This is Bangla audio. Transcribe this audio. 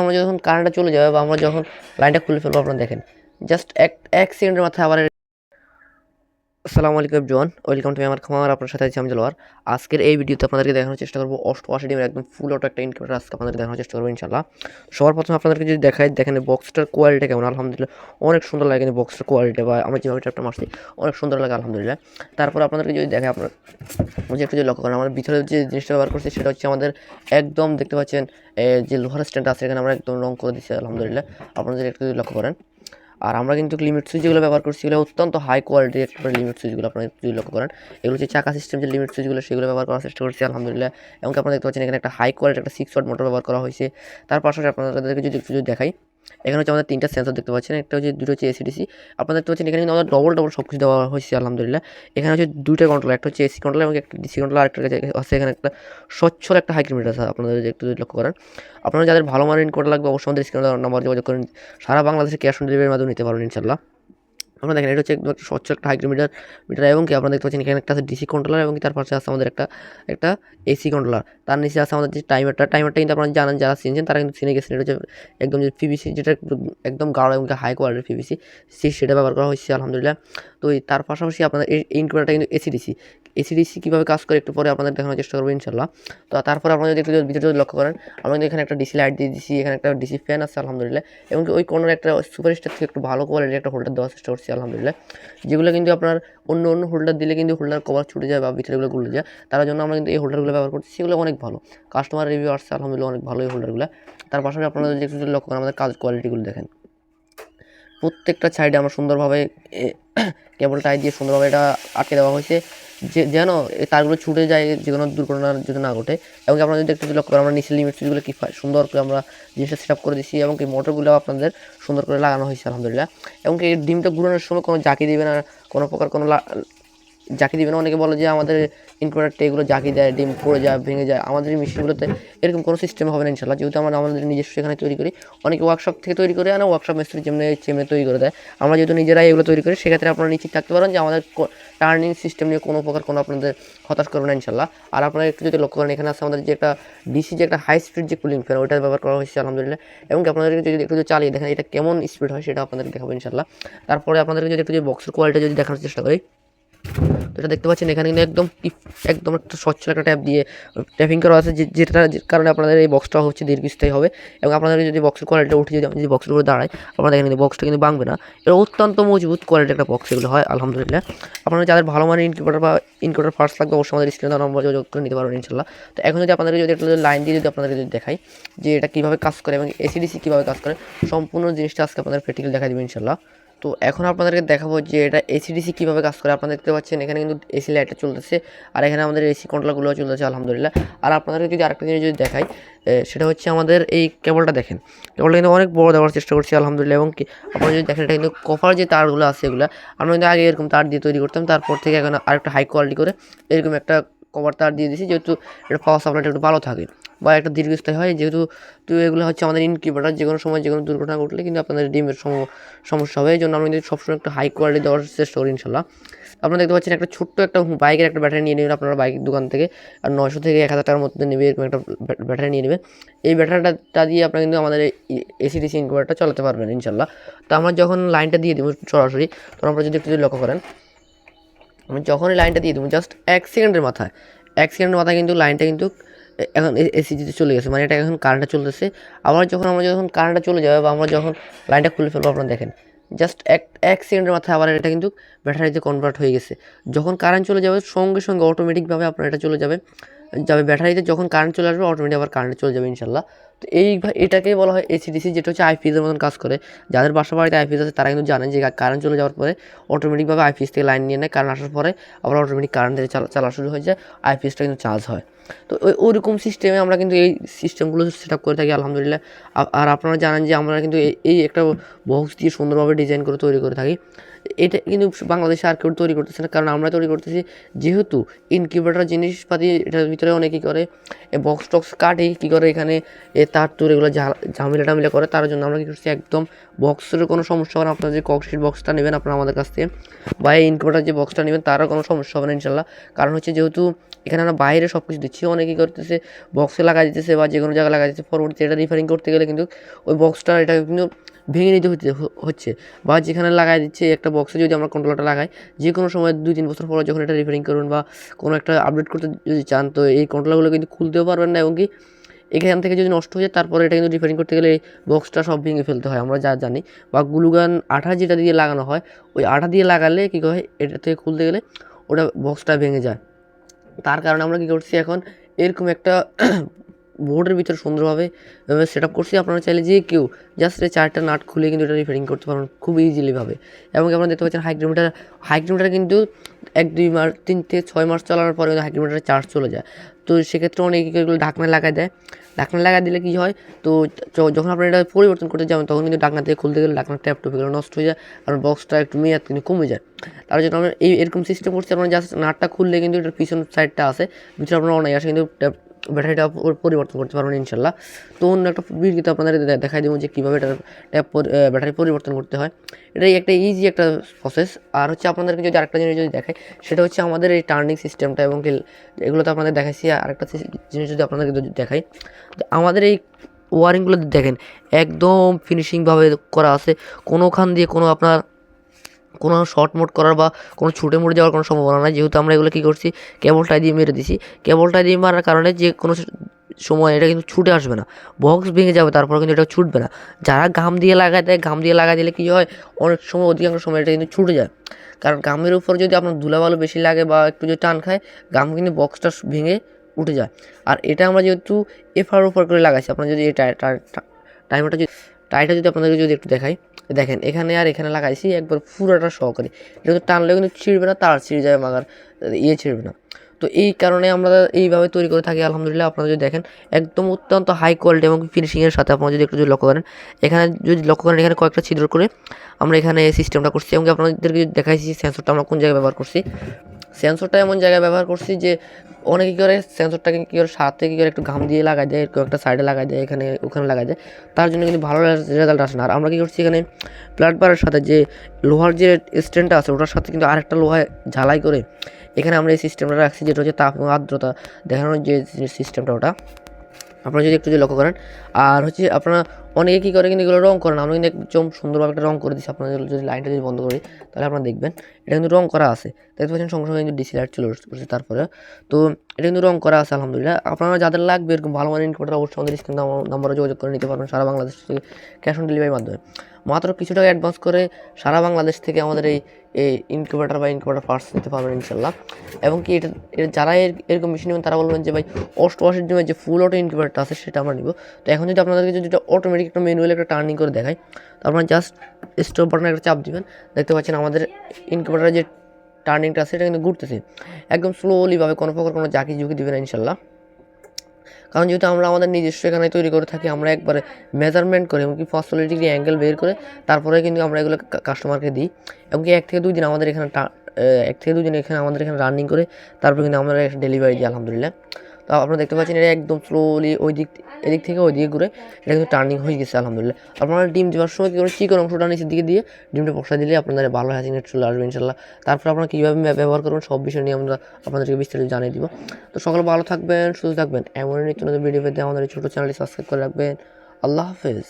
আমরা যখন কারেন্টটা চলে যাবে বা আমরা যখন লাইনটা খুলে ফেলব, আপনারা দেখেন। জাস্ট এক এক সেকেন্ডের মাথায় আবার আসসালামু আলাইকুম জোয়ান ওয়েলকাম টু আমার খামার, আপনার সাথে আছি আমি জলোয়ার আজকের এই ভিডিওতে আপনাদেরকে দেখানোর চেষ্টা করব অষ্টআশি ডিমের একদম ফুল অটো একটা ইনকিউবেটার আজকে আপনাদের দেখানোর চেষ্টা করব ইনশাল্লাহ সবার প্রথমে আপনাদেরকে যদি দেখাই, দেখেন বক্সটার কোয়ালিটি কেমন, আলহামদুলিল্লাহ। অনেক সুন্দর লাগে কিন্তু বক্সটার কোয়ালিটি বা আমরা যেভাবে ট্যাপটা মারছি, অনেক সুন্দর লাগে, আলহামদুলিল্লাহ। তারপর আপনাদেরকে যদি দেখে আপনার যে একটু যদি লক্ষ্য করেন, আমাদের ভিতরে যে জিনিসটা ব্যবহার করছি, সেটা হচ্ছে আমাদের একদম দেখতে পাচ্ছেন যে লোহার স্ট্যান্ড আছে, এখানে আমরা একদম রং করে দিচ্ছি, আলহামদুলিল্লাহ। আপনাদের একটু যদি লক্ষ্য করেন আর আমরা কিন্তু লিমিট সুইচ যেগুলো ব্যবহার করছি সেগুলো অত্যন্ত হাই কোয়ালিটির একটা লিমিট সুইচগুলো আপনারা যদি লক্ষ্য করেন, এগুলো হচ্ছে চাকা সিস্টেম যে লিমিট সুইচগুলো সেগুলো ব্যবহার করার চেষ্টা করছি, আলহামদুলিল্লাহ। এবং আপনারা দেখতে পাচ্ছেন এখানে একটা হাই কোয়ালিটির একটা সিক্স ওয়াট মোটর ব্যবহার করা হয়েছে। তার পাশাপাশি আপনাদেরকে যদি একটু যদি দেখাই এখানে হচ্ছে আমাদের তিনটা সেন্সর দেখতে পাচ্ছেন। একটা হচ্ছে দুটো হচ্ছে এসিডিসি আপনারা দেখতে পাচ্ছেন এখানে কিন্তু আমাদের ডবল ডবল সব কিছু দেওয়া হয়েছে, আলহামদুলিল্লাহ। এখানে হচ্ছে দুটো কন্ট্রোল একটা হচ্ছে এসি কন্ট্রোল এবং একটা ডিসি কন্ট্রোল আরেকটা আছে এখানে একটা স্বচ্ছল একটা হাই কিলোমিটার আছে আপনাদের একটু লক্ষ্য করেন। আপনারা যাদের ভালো মানের ইনকোড লাগবে, অবশ্যই আমাদের স্ক্রিন নাম্বার যোগাযোগ করেন সারা বাংলাদেশে ক্যাশ অন ডেলিভারির মাধ্যমে নিতে পারবেন ইনশাল্লাহ আপনারা দেখেন, এটা হচ্ছে একদম একটা স্বচ্ছ একটা হাইগ্রোমিটার, মিটার এবং কি আপনারা দেখতে পাচ্ছেন এখানে একটা আছে ডিসি কন্ট্রোলার এবং তার পাশে আছে আমাদের একটা একটা এসি কন্ট্রোলার তার নিচে আছে আমাদের যে টাইমারটা টাইমারটা কিন্তু আপনারা জানেন যারা চিনছেন তারা কিন্তু চিনে গেছেন, এটা হচ্ছে একদম যে পিভিসি যেটা একদম গাঢ় এবং হাই কোয়ালিটির পিভিসি সে সেটা ব্যবহার করা হয়েছে, আলহামদুলিল্লাহ। তো তার পাশাপাশি আপনাদের এই ইনকুবেটারটা কিন্তু এসিডিসি এসিডিসি কীভাবে কাজ করে একটু পরে আপনাদের দেখানোর চেষ্টা করব ইনশাল্লাহ তো তারপরে আপনারা যদি একটু ভিতরে যদি লক্ষ্য করেন, আমরা কিন্তু এখানে একটা ডিসি লাইট দিয়ে দিচ্ছি এখানে একটা ডিসি ফ্যান আছে, আলহামদুলিল্লাহ। এবং ওই কর্নারে একটা সুপার স্টার থেকে একটু ভালো কোয়ালিটির একটা হোল্ডার দেওয়ার চেষ্টা করছি আলহামদুলিল্লাহ। যেগুলো কিন্তু আপনার অন্য অন্য হোল্ডার দিলে কিন্তু হোল্ডার কভার ছুটে যায় বা বিচারগুলো গুলে যায়, তার জন্য আমরা কিন্তু এই হোল্ডারগুলো ব্যবহার করছি সেগুলো অনেক ভালো। কাস্টমার রিভিউ আসছে, আলহামদুলিল্লাহ অনেক ভালো এই হোল্ডারগুলো তার পাশাপাশি আপনারা যে একটু লক্ষ্য করেন, আমাদের কাজ কোয়ালিটিগুলো দেখেন। প্রত্যেকটা সাইডে আমরা সুন্দরভাবে কেবল টাই দিয়ে সুন্দরভাবে এটা আটকে দেওয়া হয়েছে। যে যেন এই তারগুলো ছুটে যায়, যে কোনো দুর্ঘটনার যদি না ঘটে, এবং আপনারা যদি একটু লক্ষ্য করেন আমরা নিচের লিমিট সুইচগুলো কি সুন্দর করে আমরা জিনিসটা সেট আপ করে দিচ্ছি এবং এই মোটরগুলো আপনাদের সুন্দর করে লাগানো হয়েছে, আলহামদুলিল্লাহ। এবং এই ডিমটা ঘুরানোর সময় কোনো জাকি দেবে না, কোনো প্রকার কোনো জাকি দিবে না। অনেকে বলে যে আমাদের ইনভার্টারটা এগুলো জাকি দেয়, ডিম পড়ে যায়, ভেঙে যায়। আমাদের এই মেশিনগুলোতে এরকম কোনো সিস্টেম হবে না ইনশাল্লাহ যেহেতু আমরা আমাদের নিজস্ব এখানে তৈরি করি, অনেকে ওয়ার্কশপ থেকে তৈরি করে আনে ওয়ার্কশপ মিস্ত্রি যেমনি চেমনে তৈরি করে দেয়। আমরা যেহেতু নিজেরাই এগুলো তৈরি করি, সেক্ষেত্রে আপনারা নিশ্চিত থাকতে পারেন যে আমাদের টার্নিং সিস্টেম নিয়ে কোনো প্রকার কোনো আপনাদের হতাশ করবে না ইনশাল্লাহ আর আপনারা একটু যদি লক্ষ্য করেন, এখানে আছে আমাদের যে একটা ডিসি যে একটা হাই স্পিড যে কুলিং ফ্যান ওইটা ব্যবহার করা হয়েছে আলহামদুলিল্লাহ। এবং আপনাদেরকে যদি একটু চালিয়ে দেখেন, এটা কেমন স্পিড হয় সেটা আপনাদের দেখাবো ইনশাল্লাহ তারপরে আপনাদেরকে যদি একটু যে বক্সের কোয়ালিটি যদি দেখানোর চেষ্টা করি তো এটা দেখতে পাচ্ছেন, এখানে কিন্তু একদম একদম একটা স্বচ্ছ একটা ট্যাপ দিয়ে ট্যাপিং করা আছে যেটা কারণে আপনাদের এই বক্সটা হচ্ছে দীর্ঘস্থায়ী হবে এবং আপনাদের যদি বক্সের কোয়ালিটি উঠে যদি যদি বক্সের উপরে দাঁড়ায়, আপনারা দেখেন কিন্তু বক্সটা কিন্তু ভাঙবে না। এটা অত্যন্ত মজবুত কোয়ালিটি একটা বক্স এগুলো হয়, আলহামদুলিল্লাহ। আপনারা যাদের ভালো মানের ইনকিউবেটার বা ইনকিউবেটার ফার্স্ট লাগবে, অবশ্যই আমাদের স্ক্রিনে নম্বর যোগাযোগ করে নিতে পারবেন, ইনশাল্লাহ। তো এখন যদি আপনাদের যদি একটু লাইন দিয়ে যদি আপনাদের যদি দেখাই যে এটা কীভাবে কাজ করে এবং এসিডিসি কীভাবে কাজ করে, সম্পূর্ণ জিনিসটা আজকে আপনাদের প্র্যাকটিক্যাল দেখা দেবে, ইনশাল্লাহ। তো এখন আপনাদেরকে দেখাবো যে এটা এসিডিসি কীভাবে কাজ করে। আপনারা দেখতে পাচ্ছেন এখানে কিন্তু এসি লাইটটা চলতেছে আর এখানে আমাদের এসি কন্ট্রোলগুলো চলতেছে, আলহামদুলিল্লাহ। আর আপনাদেরকে যদি আরেকটা জিনিস যদি দেখাই সেটা হচ্ছে আমাদের এই কেবলটা দেখেন। কেবলটা কিন্তু অনেক বড় দেওয়ার চেষ্টা করছি, আলহামদুলিল্লাহ। এবং কি, আপনারা যদি দেখেন, এটা কিন্তু কপার যে তারগুলো আছে এগুলো, আমরা কিন্তু আগে এরকম তার দিয়ে তৈরি করতাম। তারপর থেকে এখন আরেকটা হাই কোয়ালিটি করে এরকম একটা কভার তার দিয়ে দিয়েছি, যেহেতু এটা পাওয়ার সাপ্লাইটা একটু ভালো থাকে। বা একটা দীর্ঘস্থায়ী হয়, যেহেতু তো এগুলো হচ্ছে আমাদের ইনকিউবেটার যে কোনো সময় যে কোনো দুর্ঘটনা ঘটলে কিন্তু আপনাদের ডিমের সম- সমস্যা হবে। এই জন্য আমরা কিন্তু সবসময় একটা হাই কোয়ালিটি দেওয়ার চেষ্টা করি ইনশাল্লাহ। আপনারা দেখতে পাচ্ছেন একটা ছোট্ট একটা বাইকের একটা ব্যাটারি নিয়ে নেবেন আপনারা বাইকের দোকান থেকে। আর নয়শো থেকে এক হাজার টাকার মধ্যে নেবে, এরকম একটা ব্যাটারি নিয়ে নেবে। এই ব্যাটারিটা দিয়ে আপনারা কিন্তু আমাদের এসিডিসি ইনকিউবেটারটা চালাতে পারবেন ইনশাল্লাহ। তো আমরা যখন লাইনটা দিয়ে দেবো সরাসরি, তখন আপনারা যদি একটু লক্ষ্য করেন আমি যখনই লাইনটা দিয়ে দেবো জাস্ট এক সেকেন্ডের মাথায়, এক সেকেন্ডের মাথায় কিন্তু লাইনটা কিন্তু এখন এসিজিতে চলে গেছে মানে এটা এখন কারেন্টটা চলতেছে। আবার যখন, আমরা যখন কারেন্টটা চলে যাবে বা আমরা যখন লাইনটা খুলে ফেলব, আপনারা দেখেন জাস্ট এক এক সেকেন্ডের মাথায় আবার এটা কিন্তু ব্যাটারিতে কনভার্ট হয়ে গেছে। যখন কারেন্ট চলে যাবে, সঙ্গে সঙ্গে অটোমেটিকভাবে আপনার এটা চলে যাবে যাবে ব্যাটারিতে, যখন কারেন্ট চলে আসবে অটোমেটিক আবার কারেন্ট চলে যাবে, ইনশাল্লাহ। এই ভা- এটাকেই বলা হয় এসিডিসি যেটা হচ্ছে আইপিএসের মতন কাজ করে। যাদের বাসা বাড়িতে আইপিএস আছে, তারা কিন্তু জানেন যে কারেন্ট চলে যাওয়ার পরে অটোমেটিকভাবে আইপিএস থেকে লাইন নিয়ে নেয়। কারেন্ট আসার পরে আবার অটোমেটিক কারেন্ট থেকে চালা চালা শুরু হয়ে যায়। আইপিএসটা কিন্তু চার্জ হয়। তো ওই, ওরকম সিস্টেমে আমরা কিন্তু এই সিস্টেমগুলো সেট আপ করে থাকি, আলহামদুলিল্লাহ। আর আপনারা জানেন যে আমরা কিন্তু এই- এই একটা বক্স দিয়ে সুন্দরভাবে ডিজাইন করে তৈরি করে থাকি। এটা কিন্তু বাংলাদেশে আর কেউ তৈরি করতেছে না, কারণ আমরা তৈরি করতেছি যেহেতু ইনকিউবেটার জিনিসপাতি এটার ভিতরে অনেকে কী করে বক্স টক্স কাটে, কী করে এখানে তার তুর এগুলো ঝামেলা টামেলা করে, তার জন্য আমরা কী করছি, একদম বক্সের কোনো সমস্যা হবে না। আপনারা যে ককশিট বক্সটা নেবেন আপনারা আমাদের কাছ থেকে, বা এই ইনকিউবেটার যে বক্সটা নেবেন, তারও কোনো সমস্যা হবে না ইনশাল্লাহ কারণ হচ্ছে যেহেতু এখানে আমরা বাইরে সব কিছু দিচ্ছি দিচ্ছে অনেকে কী করতেছে বক্সে লাগাই দিতেছে বা যে কোনো জায়গায় লাগাই দিচ্ছে পরবর্তীতে এটা রিফারিং করতে গেলে কিন্তু ওই বক্সটা এটা কিন্তু ভেঙে নিতে হচ্ছে হচ্ছে। বা যেখানে লাগাই দিচ্ছে, একটা বক্সে যদি আমরা কন্ট্রোলারটা লাগাই যে কোনো সময় দুই তিন বছর পর যখন এটা রিপেয়ারিং করবেন বা কোনো একটা আপডেট করতে যদি চান, তো এই কন্ট্রোলারগুলো কিন্তু খুলতেও পারবেন না এবং কি এখান থেকে যদি নষ্ট হয়ে যায়, তারপরে এটা কিন্তু রিপেয়ারিং করতে গেলে বক্সটা সব ভেঙে ফেলতে হয়, আমরা যা জানি। বা গ্লুগান আঠা যেটা দিয়ে লাগানো হয়, ওই আঠা দিয়ে লাগালে কী হয়, এটা থেকে খুলতে গেলে ওটা বক্সটা ভেঙে যায়। তার কারণে আমরা কী করছি এখন, এরকম একটা বোর্ডের ভিতরে সুন্দরভাবে সেট আপ করছি। আপনারা চাইলে যে কেউ জাস্ট এই চারটা নাট খুলে কিন্তু এটা রিপেয়ারিং করতে পারবেন খুব ইজিলিভাবে এবং আপনারা দেখতে পাচ্ছেন হাইগ্রোমিটার হাইগ্রোমিটার কিন্তু এক, দুই মাস, তিন থেকে ছয় মাস চালানোর পরে কিন্তু হাইগ্রোমিটারের চার্জ চলে যায়। তো সেক্ষেত্রে অনেকে এগুলো ঢাকনা লাগায় দেয়? ঢাকনা লাগা দিলে কী হয়? তো যখন আপনি এটা পরিবর্তন করতে যাবেন, তখন কিন্তু ঢাকনা থেকে খুলতে গেলে ঢাকনা ট্যাপ টুপে গেলে নষ্ট হয়ে যায় কারণ বক্সটা একটু মেয়াদ কিন্তু কমে যায়। তার জন্য আমরা এই এরকম সিস্টেম করছি, আপনার জাস্ট নাটটা খুললে কিন্তু এটার পিছন সাইডটা আসে ভিতরে আপনারা আসে কিন্তু ট্যাপ ব্যাটারিটা পর- পরিবর্তন করতে পারবেন ইনশাল্লাহ। তো অন্য একটা ভিডিওতে আপনাদের দেখাই দেবো যে কীভাবে এটার ট্যাপ ব্যাটারি পরিবর্তন করতে হয়। এটাই একটা ইজি একটা প্রসেস আর হচ্ছে আপনাদেরকে যদি আরেকটা জিনিস যদি দেখাই, সেটা হচ্ছে আমাদের এই টার্নিং সিস্টেমটা এবং এগুলো তো আপনাদের দেখাইছি আরেকটা জিনিস যদি আপনাদেরকে যদি দেখাই আমাদের এই ওয়ারিংগুলো দেখেন, একদম ফিনিশিংভাবে করা আছে। কোনোখান দিয়ে কোনো আপনার কোনো শর্ট মোড করার বা কোনো ছুটে মুড়ে যাওয়ার কোনো সম্ভাবনা নাই। যেহেতু আমরা এগুলো কী করছি? কেবলটা দিয়ে মেরে দিছি। কেবলটা দিয়ে মারার কারণে যে কোনো সময় এটা কিন্তু ছুটে আসবে না। বক্স ভেঙে যাবে, তারপর কিন্তু এটা ছুটবে না। যারা গাম দিয়ে লাগায় দেয় গাম দিয়ে লাগাই দিলে কী হয়? অনেক সময়, অধিকাংশ সময় এটা কিন্তু ছুটে যায়। কারণ গামের উপর যদি আপনার ধুলাবালু বেশি লাগে বা একটু যদি টান খায় গাম কিন্তু বক্সটা ভেঙে উঠে যায়। আর এটা আমরা যেহেতু এফার উপর করে লাগাইছি, আপনার যদি এই টাইমটা যদি টাইটা যদি আপনাদেরকে যদি একটু দেখাই, দেখেন এখানে আর এখানে লাগাইছি, একবার পুরোটা সহকারে এটা তো টানলেও কিন্তু ছিঁড়বে না, তার ছিঁড়ে যাবে মাগার ইয়ে ছিঁড়বে না। তো এই কারণে আমরা এইভাবে তৈরি করে থাকি, আলহামদুলিল্লাহ। আপনারা যদি দেখেন, একদম অত্যন্ত হাই কোয়ালিটি এবং ফিনিশিংয়ের সাথে আপনারা যদি একটু যদি লক্ষ্য করেন, এখানে যদি লক্ষ্য করেন, এখানে কয়েকটা ছিদ্র করে আমরা এখানে সিস্টেমটা করছি। এবং আপনাদেরকে যদি দেখাইছি সেন্সরটা আমরা কোন জায়গায় ব্যবহার করছি? সেন্সরটা এমন জায়গায় ব্যবহার করছি যে অনেকে কী করে, সেন্সরটাকে কী করে সাথে কী করে একটু ঘাম দিয়ে লাগাই দেয় একটু একটা সাইডে লাগাই দেয়, এখানে, ওখানে লাগাই দেয়, তার জন্য কিন্তু ভালো রেজাল্ট আসে না। আর আমরা কী করছি এখানে প্লাট বারের সাথে যে লোহার যে স্ট্যান্ডটা আছে, ওটার সাথে কিন্তু আরেকটা লোহায় ঝালাই করে এখানে আমরা এই সিস্টেমটা রাখছি, যেটা হচ্ছে তাপ এবং আর্দ্রতা দেখানোর যে সিস্টেমটা ওটা। আপনারা যদি একটু যদি লক্ষ্য করেন, আর হচ্ছে আপনারা অনেকে কী করে কিন্তু এগুলো রং করেন আমরা কিন্তু একদম সুন্দরভাবে একটা রং করে দিচ্ছি আপনাদের যদি লাইনটা যদি বন্ধ করি, তাহলে আপনারা দেখবেন এটা কিন্তু রং করা আছে। দেখতে পাচ্ছেন সঙ্গে সঙ্গে কিন্তু ডিসি লাইট চলে আসছে তারপরে। তো এটা কিন্তু রং করা আছে, আলহামদুলিল্লাহ। আপনারা যাদের লাগবে এরকম ভালো মানের ইনভার্টার অবশ্যই আমাদের স্ক্রিন নাম্বারে যোগাযোগ করে নিতে পারবেন। সারা বাংলাদেশ থেকে ক্যাশ অন ডেলিভারির মাধ্যমে। মাত্র কিছু টাকা অ্যাডভান্স করে সারা বাংলাদেশ থেকে আমাদের এই এই ইনকিউবেটার বা ইনকিউবেটার পার্টস নিতে পারবেন ইনশাল্লাহ এবং কি এটা যারা এর- এরকম মেশিন নেবেন, তারা বলবেন যে ভাই, অষ্টআশির জন্য যে ফুল অটো ইনকিউবেটারটা আছে, সেটা আমরা নিব। তো এখন যদি আপনাদেরকে যদি এটা অটোমেটিক একটা ম্যানুয়াল একটা টার্নিং করে দেখাই। তো আপনারা জাস্ট স্টপ বাটনে একটা চাপ দিবেন। দেখতে পাচ্ছেন আমাদের ইনকিউবেটারের যে টার্নিংটা আছে সেটা কিন্তু ঘুরতেছে। একদম স্লোলিভাবে কোনো প্রকার কোনো জাকি ঝুঁকি দিবে না ইনশাল্লাহ কারণ যেহেতু আমরা আমাদের নিজস্ব এখানে তৈরি করে থাকি, আমরা একবারে মেজারমেন্ট করে, এমনকি ফসলের ডিগ্রি অ্যাঙ্গেল বের করে, তারপরে কিন্তু আমরা এগুলো কাস্টমারকে দিই। এমনকি এক থেকে দুই দিন আমাদের এখানে এক থেকে দুই দিন এখানে আমাদের এখানে রানিং করে, তারপরে কিন্তু আমরা ডেলিভারি দিই, আলহামদুলিল্লাহ। তো আপনারা দেখতে পাচ্ছেন এটা একদম স্লোলি ওই দিক এদিক থেকে ওই দিকে ঘুরে এটা কিন্তু টার্নিং হয়ে গেছে, আলহামদুলিল্লাহ। আপনারা ডিম দেওয়ার সময় কী করে চিকন অংশটা নিচের দিকে দিয়ে ডিমটা বসা দিলে আপনাদের ভালো হ্যাচিং নেট চলে আসবে ইনশাল্লাহ তারপর আপনারা কীভাবে ব্যবহার করবেন সব বিষয় নিয়ে আমরা আপনাদেরকে বিস্তারিত জানিয়ে দিব। তো সকলে ভালো থাকবেন, সুস্থ থাকবেন। এমন নিত্য নতুন ভিডিও পেতে আমাদের ছোটো চ্যানেলটি সাবস্ক্রাইব করে রাখবেন। আল্লাহ হাফেজ।